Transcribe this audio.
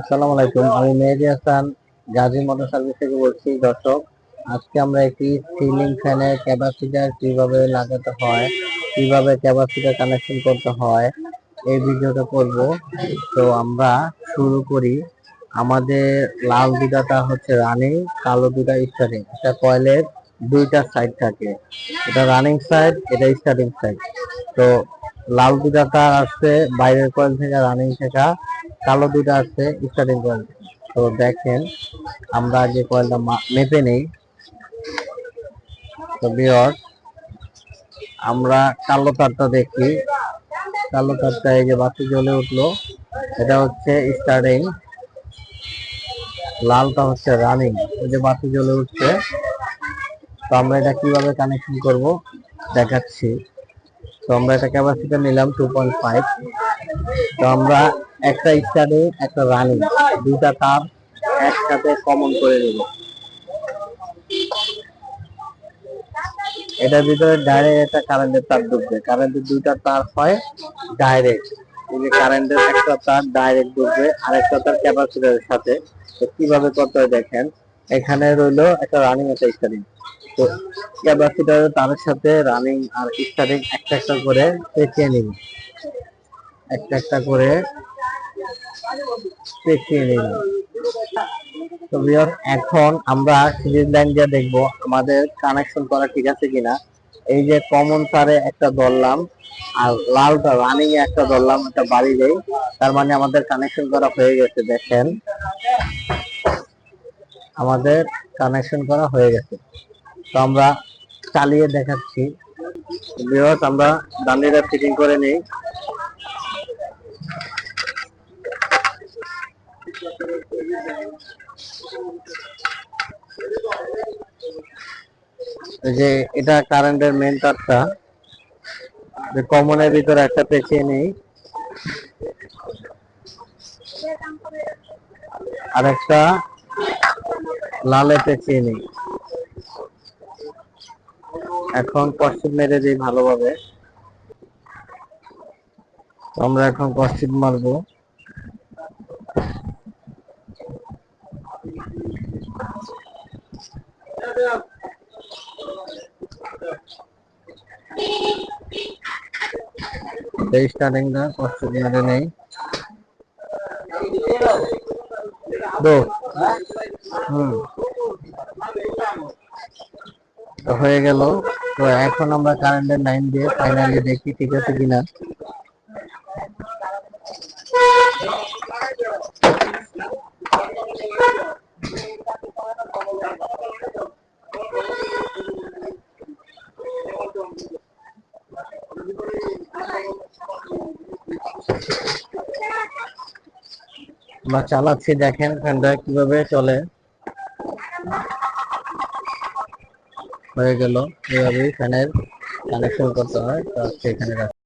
আসসালামু আলাইকুম, আমি মেহেদি হাসান, গাজী মোটর সার্ভিস থেকে বলছি, দর্শক। আজকে আমরা একটি সিলিং ফ্যানের ক্যাপাসিটার কীভাবে লাগাতে হয়, কীভাবে ক্যাপাসিটার কানেকশন করতে হয়, এই ভিডিওটা করব। তো আমরা শুরু করি। আমাদের লাল দুটাটা হচ্ছে রানিং কালো দুটা স্টার্টিং এটা কয়েলের দুইটা সাইড থাকে। এটা রানিং সাইড এটা স্টার্টিং সাইড তো লাল দুটাটা আসছে, বাইরের কয়েল থেকে রানিং থেকে। কালো দুইটা আছে, স্টার্টিং কয়েল তো দেখেন, আমরা যে কয়েলটা মেপে নেই। তো বিয়র আমরা কালো তারটা দেখি। কালো তারটা এই যে বাতি জ্বলে উঠল। এটা হচ্ছে স্টার্টিং লালটা হচ্ছে রানিং ওই যে বাতি জ্বলে উঠছে। তো আমরা এটা কীভাবে কানেকশন করব? দেখাচ্ছি। তো আমরা এটা ক্যাপাসিটার নিলাম টু পয়েন্ট ফাইভ তো আমরা একটা স্টার্টিং একটা রানিং দুটা তার একসাথে কমন করে দেব এটার ভিতরে ডাইরেক্ট একটা কারেন্টের তার ঢুকবে। কারেন্টের দুইটা তার হয় ডাইরেক্ট কারেন্টের একটা তার ডাইরেক্ট ঢুকবে আর একটা তার ক্যাপাসিটারের সাথে। তো কীভাবে করতে দেখেন, এখানে রইল একটা রানিং একটা স্টার্টিং তো ক্যাপাসিটারের তারের সাথে রানিং আর স্টার্টিং একটা একটা করে পেঁচিয়ে নিব। একটা একটা করে এখন আমরা লাইন দিয়ে দেখব আমাদের কানেকশন করা ঠিক আছে কিনা। এই যে কমন তারে একটা ধরলাম, আর লালটা রানিং এ একটা ধরলাম, একটা বাড়ি তার মানে আমাদের কানেকশন করা হয়ে গেছে, দেখেন। আমাদের কানেকশন করা হয়ে গেছে। তো আমরা চালিয়ে দেখাচ্ছি। আমরা দান্ডিটা ফিটিং করে নিই। যে এটা কারেন্টের মেন তারটা। যে কমনের ভিতরে একটা পেঁচিয়ে নেই। আর একটা লালে পেঁচিয়ে নেই। এখন কষ্টিপ মেরে দিই ভালোভাবে। আমরা এখন কষ্টিপ মারবো। এই স্টার্টিংটা কষ্ট মেরে নেই। দো। হুম। হয়ে গেল। তো এখন আমরা কারেন্টের লাইন দিয়ে ফাইনালি দেখি ঠিক আছে কিনা। আমরা চালাচ্ছি, দেখেন ফ্যানটা কীভাবে চলে। হয়ে গেল এইভাবেই ফ্যানের কানেকশন করতে হয়, তো সেখানে